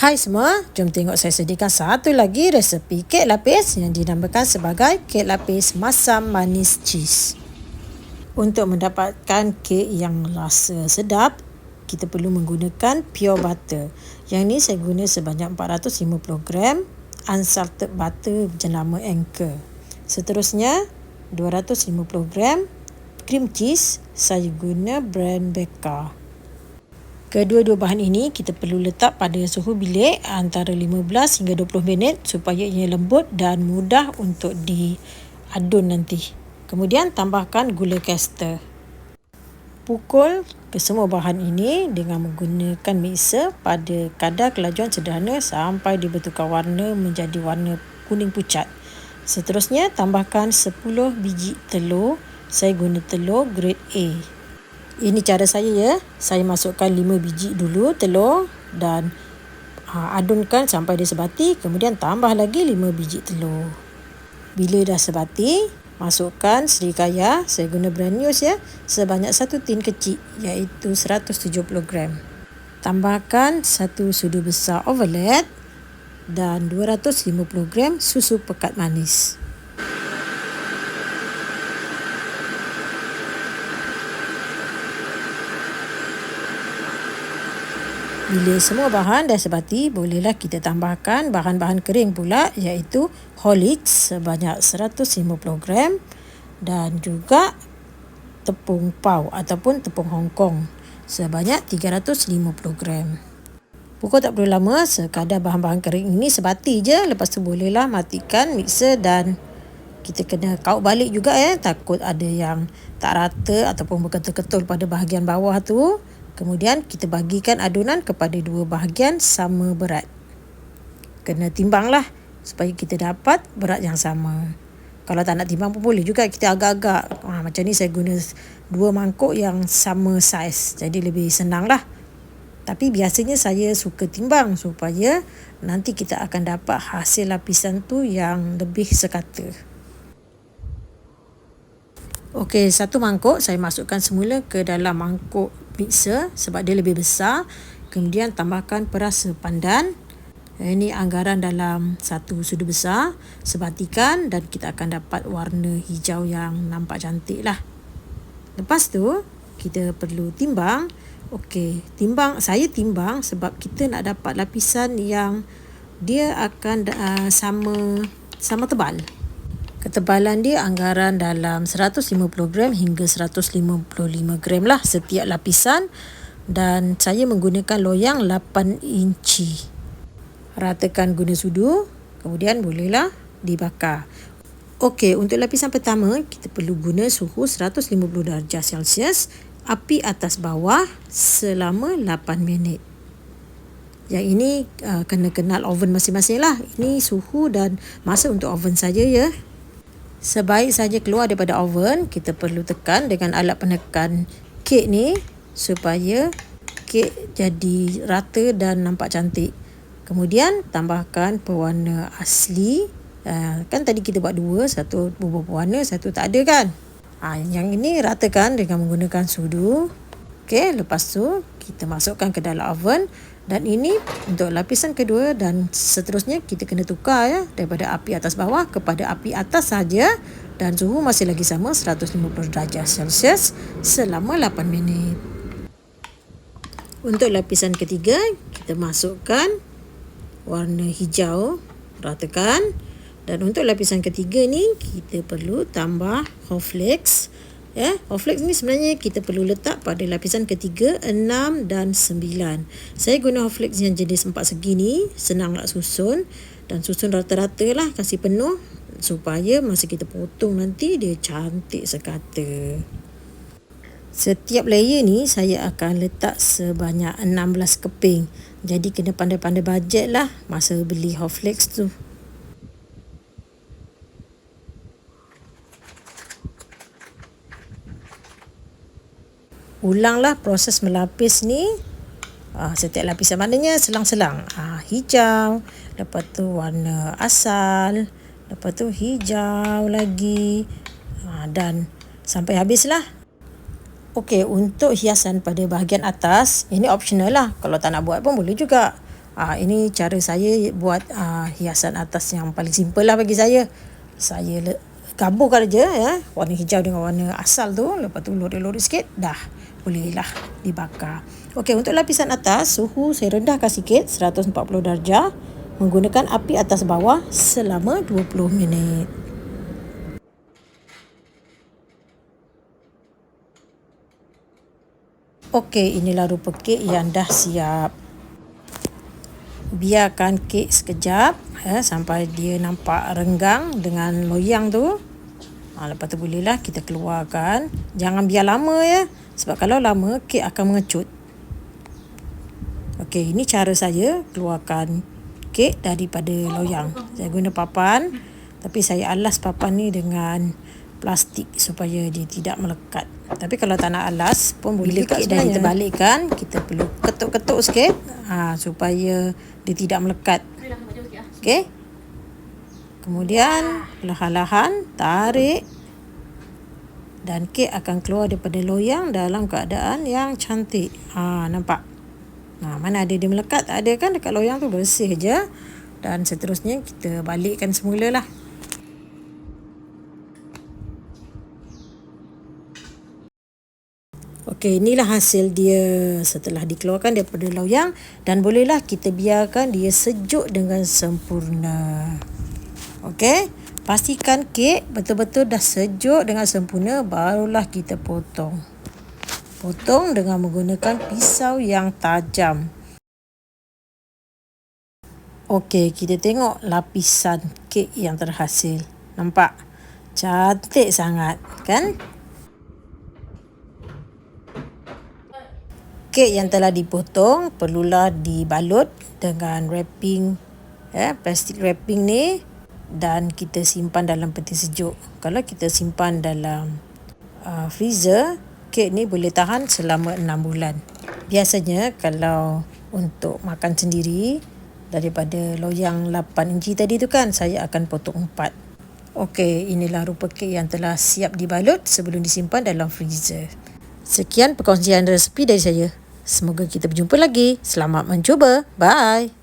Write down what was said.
Hai semua, jom tengok saya sediakan satu lagi resepi kek lapis yang dinamakan sebagai kek lapis masam manis cheese. Untuk mendapatkan kek yang rasa sedap, kita perlu menggunakan pure butter. Yang ni saya guna sebanyak 450 gram unsalted butter jenama Anchor. Seterusnya, 250 gram cream cheese saya guna brand Becca. Kedua-dua bahan ini kita perlu letak pada suhu bilik antara 15 hingga 20 minit supaya ia lembut dan mudah untuk diadun nanti. Kemudian tambahkan gula caster. Pukul kesemua bahan ini dengan menggunakan mixer pada kadar kelajuan sederhana sampai dibentukkan warna menjadi warna kuning pucat. Seterusnya tambahkan 10 biji telur. Saya guna telur grade A. Ini cara saya ya. Saya masukkan 5 biji dulu telur dan ha, adunkan sampai dia sebati. Kemudian tambah lagi 5 biji telur. Bila dah sebati, masukkan serikaya. Saya guna brand ya. Sebanyak satu tin kecil iaitu 170 gram. Tambahkan satu sudu besar overload dan 250 gram susu pekat manis. Bila semua bahan dah sebati, bolehlah kita tambahkan bahan-bahan kering pula iaitu Horlicks sebanyak 150 gram dan juga tepung pau ataupun tepung Hong Kong sebanyak 350 gram. Pukul tak perlu lama, sekadar bahan-bahan kering ini sebati je. Lepas tu bolehlah matikan mixer dan kita kena kaut balik juga ya. Takut ada yang tak rata ataupun berketul-ketul pada bahagian bawah tu. Kemudian kita bagikan adunan kepada dua bahagian sama berat. Kena timbanglah supaya kita dapat berat yang sama. Kalau tak nak timbang pun boleh juga kita agak-agak. Ha, macam ni saya guna dua mangkuk yang sama saiz. Jadi lebih senang lah. Tapi biasanya saya suka timbang supaya nanti kita akan dapat hasil lapisan tu yang lebih sekata. Okey, satu mangkuk saya masukkan semula ke dalam mangkuk mixer sebab dia lebih besar. Kemudian tambahkan perasa pandan. Ini anggaran dalam satu sudu besar. Sebatikan dan kita akan dapat warna hijau yang nampak cantik lah. Lepas tu, kita perlu timbang. Okey, timbang saya timbang sebab kita nak dapat lapisan yang dia akan uh, sama sama tebal. Ketebalan dia anggaran dalam 150 gram hingga 155 gram lah setiap lapisan dan saya menggunakan loyang 8 inci. Ratakan guna sudu, kemudian bolehlah dibakar. Okey, untuk lapisan pertama kita perlu guna suhu 150 darjah Celsius, api atas bawah selama 8 minit. Yang ini uh, kena kenal oven masing-masing lah. Ini suhu dan masa untuk oven saja ya. Sebaik saja keluar daripada oven, kita perlu tekan dengan alat penekan kek ni supaya kek jadi rata dan nampak cantik. Kemudian tambahkan pewarna asli. Uh, kan tadi kita buat dua, satu bubur pewarna, satu tak ada kan? Ha, yang ini ratakan dengan menggunakan sudu. Okey, lepas tu kita masukkan ke dalam oven dan ini untuk lapisan kedua dan seterusnya kita kena tukar ya daripada api atas bawah kepada api atas saja dan suhu masih lagi sama 150 darjah Celsius selama 8 minit. Untuk lapisan ketiga kita masukkan warna hijau ratakan. Dan untuk lapisan ketiga ni kita perlu tambah cornflakes Ya, Hoflex ni sebenarnya kita perlu letak pada lapisan ketiga, enam dan sembilan. Saya guna Hoflex yang jenis empat segi ni, senang nak susun dan susun rata-rata lah, kasih penuh supaya masa kita potong nanti dia cantik sekata. Setiap layer ni saya akan letak sebanyak 16 keping. Jadi kena pandai-pandai bajet lah masa beli Hoflex tu. Ulanglah proses melapis ni uh, setiap lapisan maknanya selang-selang uh, hijau lepas tu warna asal lepas tu hijau lagi uh, dan sampai habislah Okey, untuk hiasan pada bahagian atas, ini optional lah. Kalau tak nak buat pun boleh juga. Uh, ini cara saya buat uh, hiasan atas yang paling simple lah bagi saya. Saya gaburkan je ya. Warna hijau dengan warna asal tu. Lepas tu lori-lori sikit. Dah bolehlah dibakar. Okey, untuk lapisan atas, suhu saya rendahkan sikit 140 darjah menggunakan api atas bawah selama 20 minit. Okey, inilah rupa kek yang dah siap biarkan kek sekejap ya, sampai dia nampak renggang dengan loyang tu. Ha, lepas tu bolehlah kita keluarkan. Jangan biar lama ya. Sebab kalau lama kek akan mengecut. Okey, ini cara saya keluarkan kek daripada loyang. Saya guna papan. Tapi saya alas papan ni dengan plastik supaya dia tidak melekat. Tapi kalau tak nak alas pun boleh Bila kek dah kita balikkan, kita perlu ketuk-ketuk sikit ha, supaya dia tidak melekat. Okey. Kemudian perlahan-lahan tarik dan kek akan keluar daripada loyang dalam keadaan yang cantik. Ha, nampak? Ha, mana ada dia melekat? Tak ada kan dekat loyang tu bersih je. Dan seterusnya kita balikkan semula lah. Okey, inilah hasil dia setelah dikeluarkan daripada loyang dan bolehlah kita biarkan dia sejuk dengan sempurna. Okey, pastikan kek betul-betul dah sejuk dengan sempurna barulah kita potong. Potong dengan menggunakan pisau yang tajam. Okey, kita tengok lapisan kek yang terhasil. Nampak? Cantik sangat, kan? kek yang telah dipotong perlulah dibalut dengan wrapping ya plastik wrapping ni dan kita simpan dalam peti sejuk. Kalau kita simpan dalam uh, freezer, kek ni boleh tahan selama 6 bulan. Biasanya kalau untuk makan sendiri daripada loyang 8 inci tadi tu kan saya akan potong 4. Okey, inilah rupa kek yang telah siap dibalut sebelum disimpan dalam freezer. Sekian perkongsian resepi dari saya. Semoga kita berjumpa lagi. Selamat mencuba. Bye.